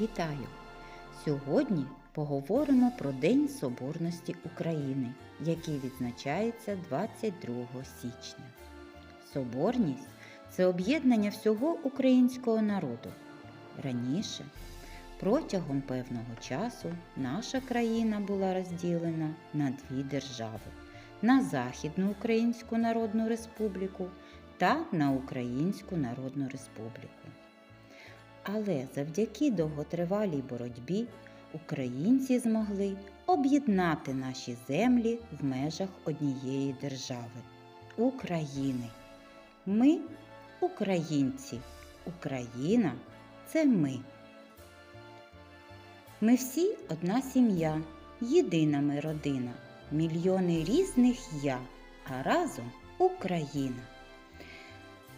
Вітаю! Сьогодні поговоримо про День Соборності України, який відзначається 22 січня. Соборність це об'єднання всього українського народу. Раніше, протягом певного часу, наша країна була розділена на дві держави на Західну Українську Народну Республіку та на Українську Народну Республіку. Але завдяки довготривалій боротьбі українці змогли об'єднати наші землі в межах однієї держави України. Ми українці. Україна це ми. Ми всі одна сім'я, єдина ми родина, мільйони різних я, а разом Україна.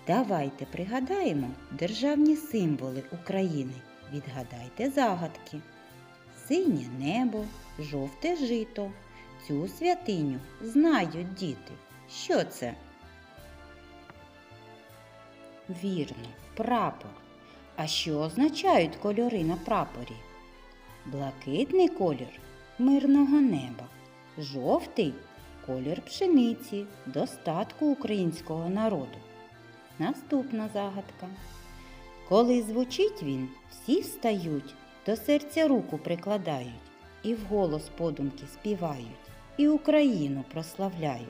Давайте пригадаємо державні символи України. Відгадайте загадки. Синє небо, жовте жито. Цю святиню знають діти. Що це? Вірно, прапор. А що означають кольори на прапорі? Блакитний колір мирного неба, жовтий колір пшениці, достатку українського народу. Наступна загадка. Коли звучить він, всі встають, до серця руку прикладають, і вголос подумки співають, і Україну прославляють.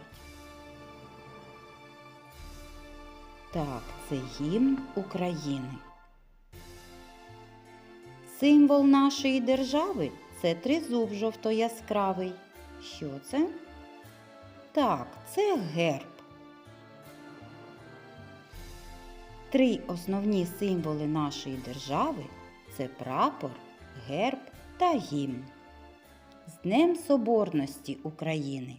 Так, це гімн України. Символ нашої держави це тризуб жовто-яскравий. Що це? Так, це герб. Три основні символи нашої держави це прапор, герб та гімн. З Днем Соборності України!